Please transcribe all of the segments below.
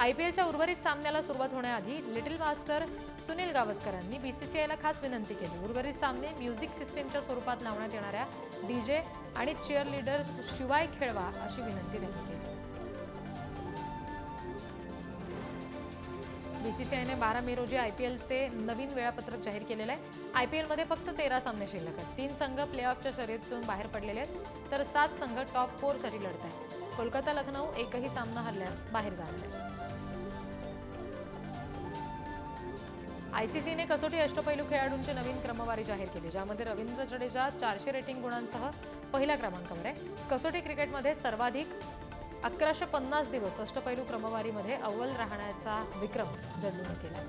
I P एलच्या उर्वरित सामन्याला सुरुवात होण्याआधी लिटिल मास्टर सुनील गावस्करांनी बीसीसीआयला खास विनंती केली. उर्वरित सामने म्युझिक सिस्टीमच्या स्वरूपात लावण्यात येणाऱ्या डीजे आणि चिअर लिडर्स शिवाय खेळवा अशी विनंती त्यांनी केली. बीसीसीआयने बारा मे रोजी आय पी एलचे नवीन वेळापत्रक जाहीर केलेलं आहे. आय पी एलमध्ये फक्त तेरा सामने शिल्लक आहेत. तीन संघ प्लेऑफच्या शर्यतीतून बाहेर पडलेले आहेत तर सात संघ टॉप फोरसाठी लढत आहेत. कोलकाता लखनौ एकही सामना हरल्यास बाहेर जाणार आहे आयसीसीने कसोटी अष्टपैलू खेळाडूंची नवीन क्रमवारी जाहीर केली ज्यामध्ये रवींद्र जडेजा चारशे रेटिंग गुणांसह पहिल्या क्रमांकावर आहे कसोटी क्रिकेटमध्ये सर्वाधिक अकराशे पन्नास दिवस अष्टपैलू क्रमवारीमध्ये अव्वल राहण्याचा विक्रम जडून केला.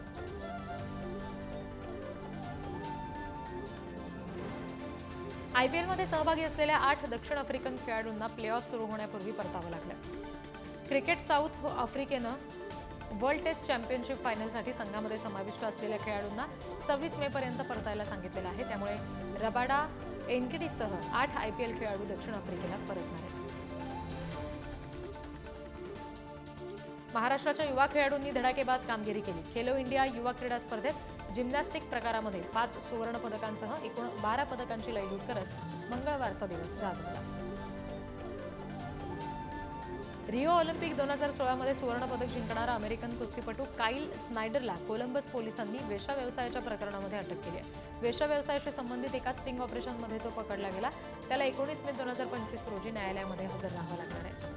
आयपीएलमध्ये सहभागी असलेल्या आठ दक्षिण आफ्रिकन खेळाडूंना प्लेऑफ सुरू होण्यापूर्वी परतावं लागलं. क्रिकेट साऊथ आफ्रिकेनं वर्ल्ड टेस्ट चॅम्पियनशिप फायनलसाठी संघामध्ये समाविष्ट असलेल्या खेळाडूंना सव्वीस मे पर्यंत परतायला सांगितलेलं आहे. त्यामुळे रबाडा एनकेडीसह आठ आय पी एल खेळाडू दक्षिण आफ्रिकेला परतणार आहेत. महाराष्ट्राच्या युवा खेळाडूंनी धडाकेबाज कामगिरी केली. खेलो इंडिया युवा क्रीडा स्पर्धेत जिम्नॅस्टिक प्रकारामध्ये पाच सुवर्ण पदकांसह एकूण बारा पदकांची लयलूट करत मंगळवारचा दिवस गाजवला. रिओ ऑलिम्पिक दोन हजार सोळामध्ये सुवर्णपदक जिंकणारा अमेरिकन कुस्तीपटू काईल स्नायडरला कोलंबस पोलिसांनी वेशा व्यवसायाच्या प्रकरणामध्ये अटक केली आहे. वेश्या व्यवसायाशी संबंधित एका स्टिंग ऑपरेशनमध्ये तो पकडला गेला. त्याला एकोणीस मे दोन हजार पंचवीस रोजी न्यायालयामध्ये हजर राहावं लागणार आहे.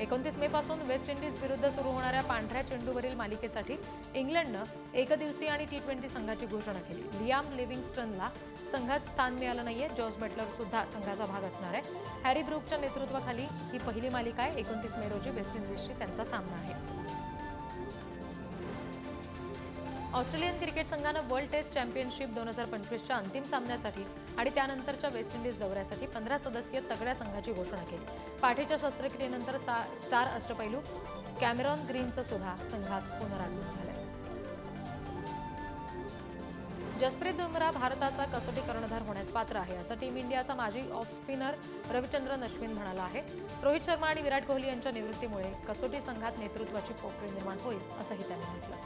एकोणतीस मे पासून वेस्ट इंडिज विरुद्ध सुरू होणाऱ्या पांढऱ्या चेंडूवरील मालिकेसाठी इंग्लंडनं एकदिवसीय आणि टी ट्वेंटी संघाची घोषणा केली. लियाम लिव्हिंगस्टनला संघात स्थान मिळालं नाहीये. जॉर्ज बटलर सुद्धा संघाचा भाग असणार आहे. हॅरी ब्रूकच्या नेतृत्वाखाली ही पहिली मालिका आहे. एकोणतीस मे रोजी वेस्ट इंडिजशी त्यांचा सामना आहे. ऑस्ट्रेलियन क्रिकेट संघानं वर्ल्ड टेस्ट चॅम्पियनशिप दोन हजार पंचवीसच्या अंतिम सामन्यासाठी आणि त्यानंतरच्या वेस्ट इंडिज दौऱ्यासाठी पंधरा सदस्यीय तगड्या संघाची घोषणा केली. पाठीच्या शस्त्रक्रियेनंतर सा स्टार अष्टपैलू कॅमेरॉन ग्रीनचं सुद्धा संघात पुनरागमन झालंय. जसप्रीत बुमरा भारताचा कसोटी कर्णधार होण्यास पात्र आहे. असं टीम इंडियाचा माजी ऑफ स्पिनर रविचंद्रन अश्विन म्हणाला आहे. रोहित शर्मा आणि विराट कोहली यांच्या निवृत्तीमुळे कसोटी संघात नेतृत्वाची पोकळी निर्माण होईल असंही त्यांनी म्हटलं.